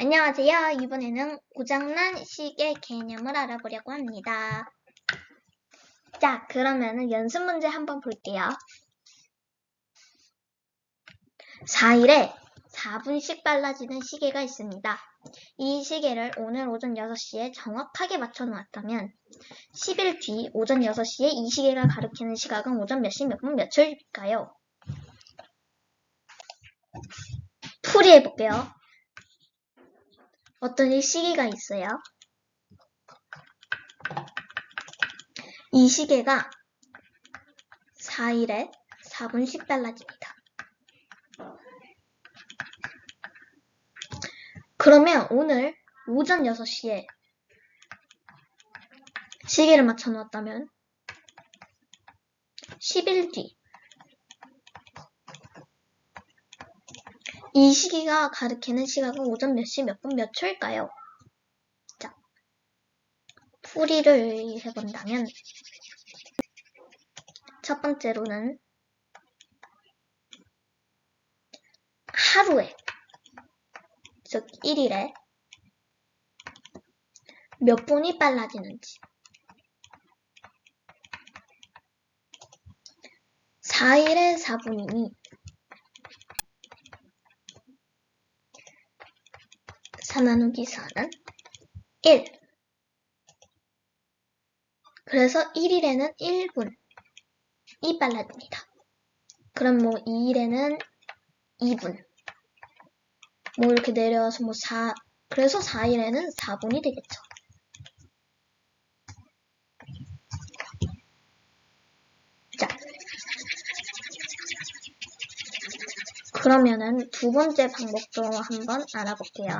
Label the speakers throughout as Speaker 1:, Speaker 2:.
Speaker 1: 안녕하세요. 이번에는 고장난 시계 개념을 알아보려고 합니다. 자, 그러면은 연습 문제 한번 볼게요. 4일에 4분씩 빨라지는 시계가 있습니다. 이 시계를 오늘 오전 6시에 정확하게 맞춰 놓았다면 10일 뒤 오전 6시에 이 시계가 가리키는 시각은 오전 몇 시 몇분몇 초일까요? 풀이해 볼게요. 어떤 이 시계가 있어요. 이 시계가 4일에 4분씩 달라집니다. 그러면 오늘 오전 6시에 시계를 맞춰 놓았다면 10일 뒤 이 시기가 가리키는 시각은 오전 몇 시 몇 분 몇 초일까요? 자, 풀이를 해본다면 첫 번째로는 하루에 즉 1일에 몇 분이 빨라지는지 4일에 4분이니 4 나누기 4는 1. 그래서 1일에는 1분이 빨라집니다. 그럼 뭐 2일에는 2분. 뭐 이렇게 내려와서 뭐 4, 그래서 4일에는 4분이 되겠죠. 자. 그러면은 두 번째 방법도 한번 알아볼게요.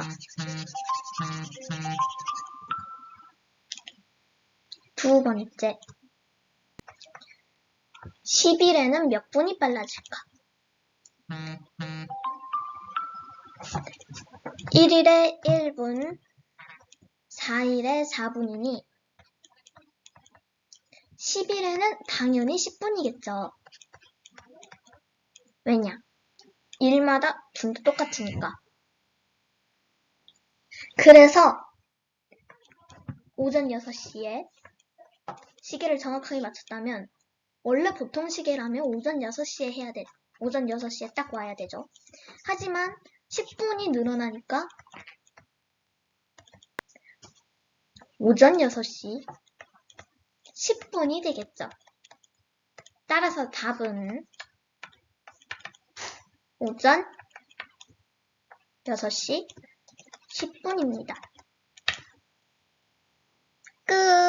Speaker 1: 두 번째. 10일에는 몇 분이 빨라질까? 1일에 1분, 4일에 4분이니 10일에는 당연히 10분이겠죠. 왜냐? 일마다 분도 똑같으니까. 그래서 오전 6시에 시계를 정확하게 맞췄다면 원래 보통 시계라면 오전 6시에 해야 돼. 오전 6시에 딱 와야 되죠. 하지만 10분이 늘어나니까 오전 6시 10분이 되겠죠. 따라서 답은 오전 6시 10분입니다. 끝!